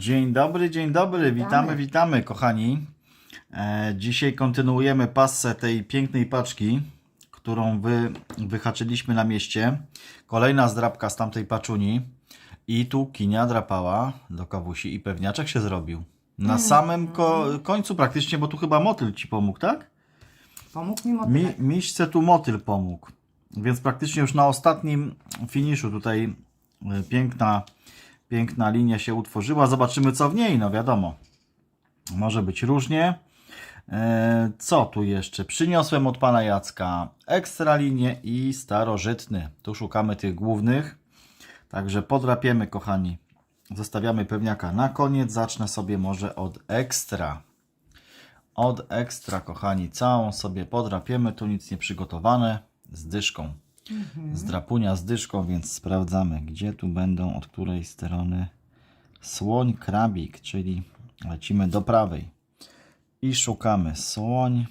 Dzień dobry, dzień dobry, witamy, witamy, kochani. E, dzisiaj kontynuujemy passę tej pięknej paczki, którą wy wyhaczyliśmy na mieście. Kolejna zdrabka z tamtej paczuni. I tu kinia drapała do kawusi i pewniaczek się zrobił. Na samym ko końcu praktycznie, bo tu chyba motyl ci pomógł, tak? Pomógł mi Mi, motylek. miśce tu motyl pomógł. Więc praktycznie już na ostatnim finiszu tutaj y, piękna, piękna linia się utworzyła. Zobaczymy co w niej, no wiadomo. Może być różnie. E, Co tu jeszcze? Przyniosłem od pana Jacka ekstra linię i starożytny. Tu szukamy tych głównych. Także podrapiemy, kochani. Zostawiamy pewniaka na koniec. Zacznę sobie może od ekstra od ekstra, kochani. Całą sobie podrapiemy. Tu nic nie przygotowane. Z dyszką. Z drapunia z dyszką, więc sprawdzamy, gdzie tu będą, od której strony słoń krabik, czyli lecimy do prawej. I szukamy słoń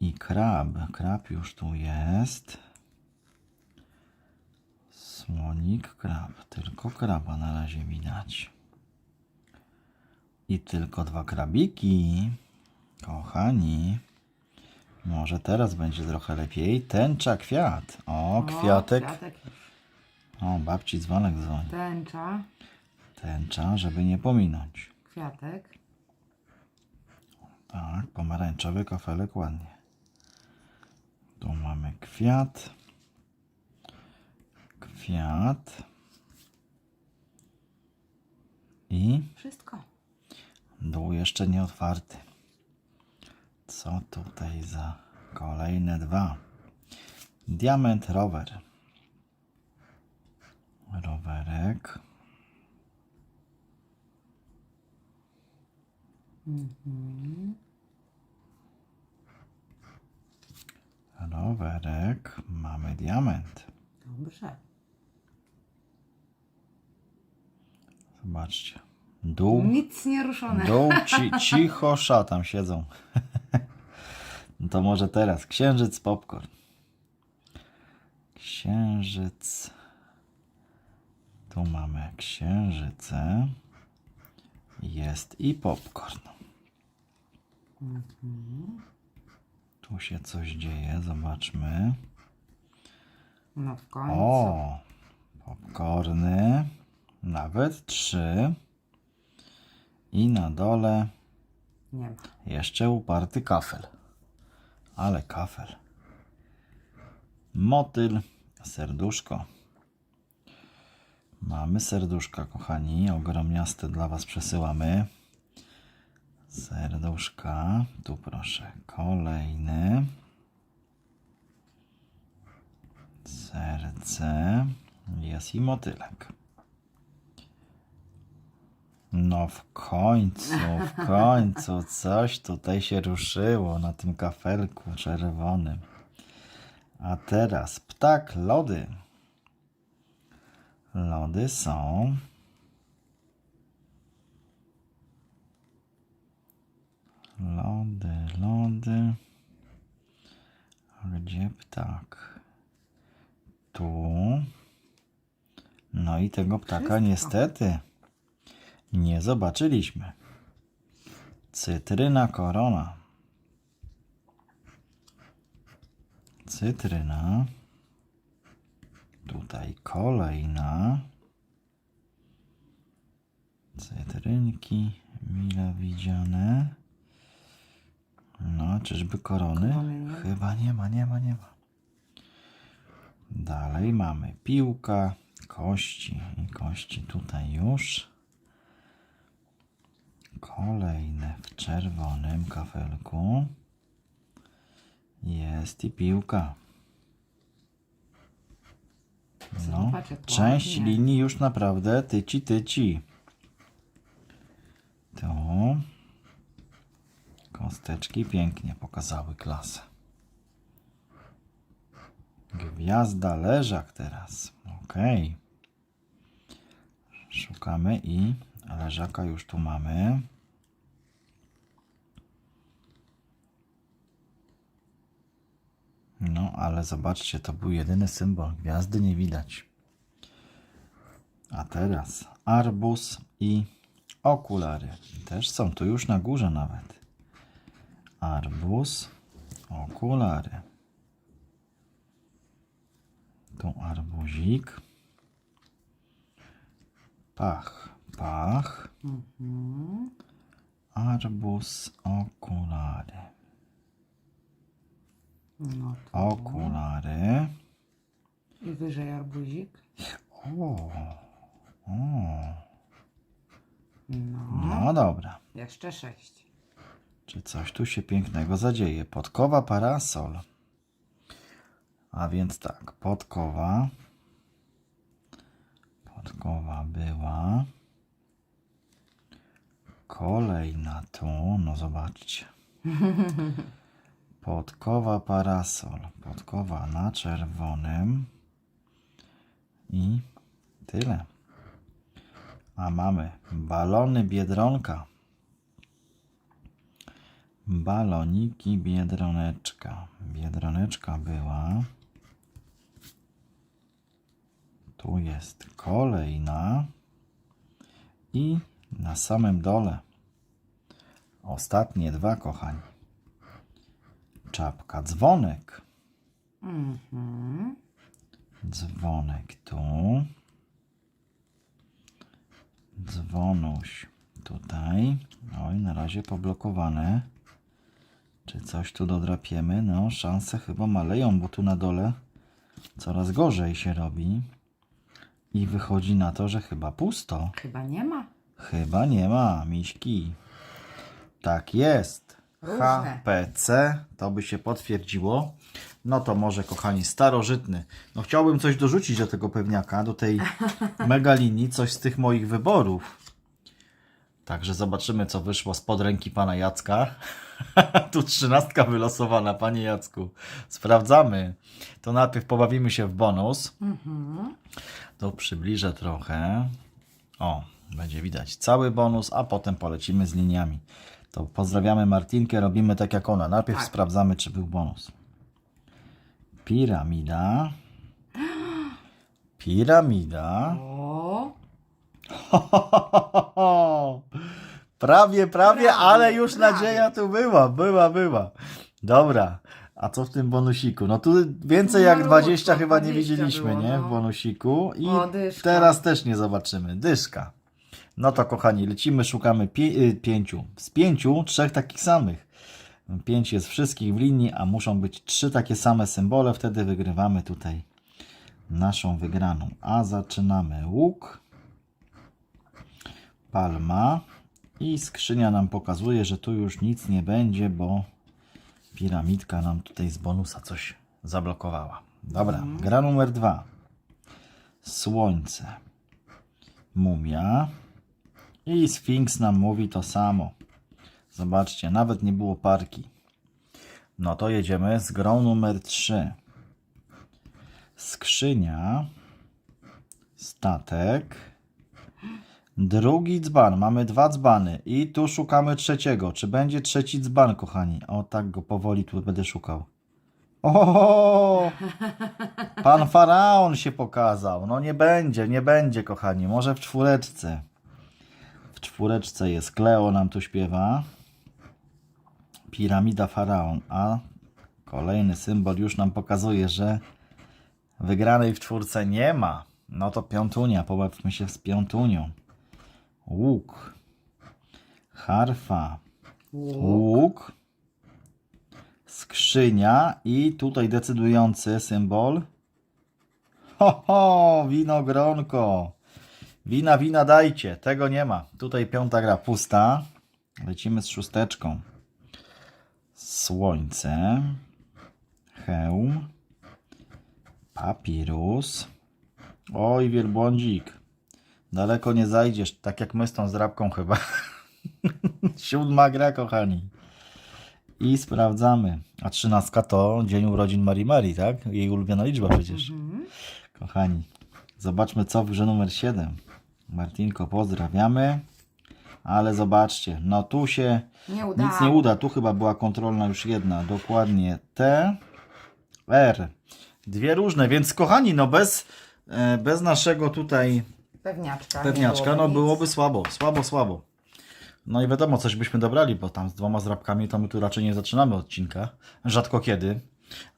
i krab. Krab już tu jest. Słonik, krab. Tylko kraba na razie widać. I tylko dwa krabiki. Kochani. Może teraz będzie trochę lepiej. Tęcza kwiat. O, kwiatek. kwiatek. O, babci dzwonek dzwoni. Tęcza, Tęcza, żeby nie pominąć. kwiatek. Tak, pomarańczowy kafelek ładnie. Tu mamy kwiat. Kwiat. I Wszystko. Dół jeszcze nie otwarty. Co tutaj za kolejne dwa? Diament rower. Rowerek. Rowerek. Mamy diament. Dobrze. Zobaczcie. Dół. Nic nie ruszone. Dół ci, cicho tam siedzą. No to może teraz. Księżyc popcorn. Księżyc. Tu mamy księżyce. Jest i popcorn. Tu się coś dzieje. Zobaczmy. No w końcu. O! Popcorny. Nawet trzy. I na dole Nie jeszcze uparty kafel. Ale kafel. Motyl, serduszko. Mamy serduszka, kochani. Ogromniaste dla Was przesyłamy. Serduszka. Tu proszę. Kolejny. Serce. Jest i motylek. No w końcu, w końcu coś tutaj się ruszyło na tym kafelku czerwonym. A teraz ptak lody. Lody są. Lody, lody. A Gdzie ptak? Tu. No i tego ptaka niestety nie zobaczyliśmy. Cytryna korona. Cytryna. Tutaj kolejna. Cytrynki mile widziane. No, czyżby korony? Chyba nie ma, nie ma, nie ma. Dalej mamy piłka, kości i kości tutaj już. Kolejne w czerwonym kafelku. Jest i piłka. No, część linii już naprawdę tyci tyci. Tu kosteczki pięknie pokazały klasę. Gwiazda leżak teraz. Okej. Szukamy i leżaka już tu mamy. No, ale zobaczcie, to był jedyny symbol. Gwiazdy nie widać. A teraz arbuz i okulary. Też są tu już na górze nawet. Arbuz, okulary. Tu arbuzik. Pach, pach. Mhm. Arbuz, okulary. No. Okulary. I wyżej arbuzik. O, o. No. No dobra. Jeszcze sześć. Czy coś tu się pięknego zadzieje? Podkowa parasol. A więc tak, podkowa. Podkowa była. Kolejna tu, no zobaczcie. Podkowa parasol. Podkowa na czerwonym. I tyle. A mamy balony biedronka. Baloniki Biedroneczka. Biedroneczka była. Tu jest kolejna. I na samym dole ostatnie dwa, kochani. Czapka dzwonek. Mhm. Dzwonek tu. Dzwonuś tutaj. Oj, na razie poblokowane. Czy coś tu dodrapiemy? No, szanse chyba maleją, bo tu na dole coraz gorzej się robi. I wychodzi na to, że chyba pusto. Chyba nie ma. Chyba nie ma, miśki. Tak jest. Różne. HPC, to by się potwierdziło. No to może, kochani, starożytny. No chciałbym coś dorzucić do tego pewniaka, do tej mega linii, coś z tych moich wyborów. Także zobaczymy, co wyszło spod ręki pana Jacka. tu trzynastka wylosowana, panie Jacku. Sprawdzamy. To najpierw pobawimy się w bonus. Mhm. To przybliżę trochę. O, będzie widać cały bonus, a potem polecimy z liniami. To pozdrawiamy Martinkę, robimy tak jak ona. Najpierw Tak. sprawdzamy, czy był bonus. Piramida. Piramida. O. prawie, prawie, ale już prawie. nadzieja tu była, była, była. Dobra. A co w tym bonusiku? No tu więcej jak Malutko, 20 chyba nie 20 widzieliśmy, było, nie? W no. bonusiku. I O, dyszka. teraz też nie zobaczymy. Dyszka. No to kochani, lecimy, szukamy pie- y, pięciu. Z pięciu, trzech takich samych. Pięć jest wszystkich w linii, a muszą być trzy takie same symbole. Wtedy wygrywamy tutaj naszą wygraną. A zaczynamy łuk, palma i skrzynia nam pokazuje, że tu już nic nie będzie, bo piramidka nam tutaj z bonusa coś zablokowała. Dobra, gra numer dwa. Słońce. Mumia. I Sfinks nam mówi to samo. Zobaczcie, nawet nie było parki. No to jedziemy z grą numer 3. Skrzynia. Statek. Drugi dzban. Mamy dwa dzbany. I tu szukamy trzeciego. Czy będzie trzeci dzban, kochani? O, tak go powoli tu będę szukał. O! Pan faraon się pokazał. No nie będzie, nie będzie, kochani. Może w czwóreczce. Czwóreczce jest Kleo, nam tu śpiewa. Piramida faraon. A kolejny symbol już nam pokazuje, że wygranej w czwórce nie ma. No to piątunia. Pobawmy się z piątunią. Łuk. Harfa. Łuk. Skrzynia i tutaj decydujący symbol. Ho, ho, winogronko. Wina, wina dajcie. Tego nie ma. Tutaj piąta gra pusta. Lecimy z szósteczką. Słońce. Hełm. Papirus. Oj, wielbłądzik. Daleko nie zajdziesz, tak jak my z tą zdrabką chyba. Siódma gra, kochani. I sprawdzamy. A trzynastka to dzień urodzin Marii Marii, tak? Jej ulubiona liczba przecież. Mhm. Kochani, zobaczmy co w grze numer 7. Martinko, pozdrawiamy. Ale zobaczcie, no tu się Nie udało. nic nie uda. Tu chyba była kontrolna już jedna. Dokładnie T, R. Dwie różne, więc kochani, no bez, e, bez naszego tutaj Pewniaczka. Pewniaczka, byłoby no nic. byłoby słabo, słabo, słabo. No i wiadomo, coś byśmy dobrali, bo tam z dwoma zdrabkami to my tu raczej nie zaczynamy odcinka. Rzadko kiedy.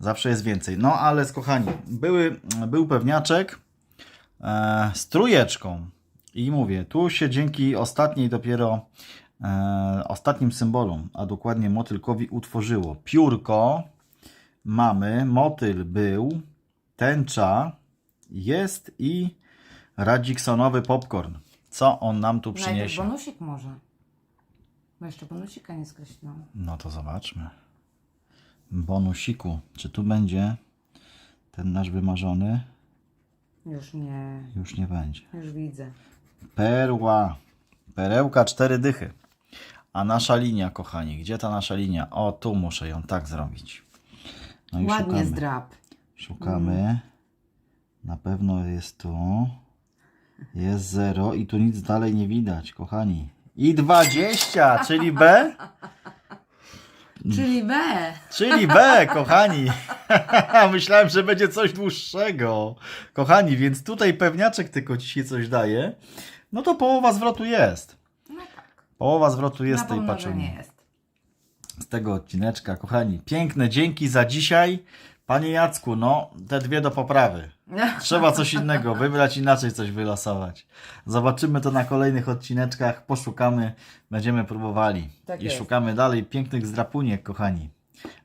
Zawsze jest więcej. No ale z kochani, były, był pewniaczek e, z trójeczką. I mówię, tu się dzięki ostatniej dopiero e, ostatnim symbolom, a dokładnie motylkowi utworzyło. Piórko mamy, motyl był, tęcza jest i Radziksonowy popcorn. Co on nam tu Najpierw przyniesie? bonusik może. Bo jeszcze bonusika nie skreśliłam. No to zobaczmy. Bonusiku. Czy tu będzie ten nasz wymarzony? Już nie. Już nie będzie. Już widzę. Perła. Perełka cztery dychy. A nasza linia, kochani. Gdzie ta nasza linia? O, tu muszę ją tak zrobić. No Ładnie szukamy. zdrab. Szukamy. Na pewno jest tu. Jest 0 i tu nic dalej nie widać, kochani. I 20, czyli B? Czyli B. Czyli B, kochani. Myślałem, że będzie coś dłuższego. Kochani, więc tutaj pewniaczek tylko dzisiaj coś daje. No to połowa zwrotu jest. No tak. Połowa zwrotu jest Na tej pomnożenie paczuni. jest. Z tego odcineczka, kochani. Piękne dzięki za dzisiaj. Panie Jacku, no te dwie do poprawy. Trzeba coś innego wybrać, inaczej coś wylosować. Zobaczymy to na kolejnych odcineczkach, poszukamy, będziemy próbowali. Tak I jest. szukamy dalej pięknych zdrapuniek, kochani.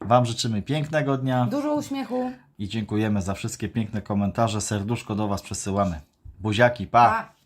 Wam życzymy pięknego dnia Dużo uśmiechu. i dziękujemy za wszystkie piękne komentarze. Serduszko do Was przesyłamy. Buziaki, pa! Pa.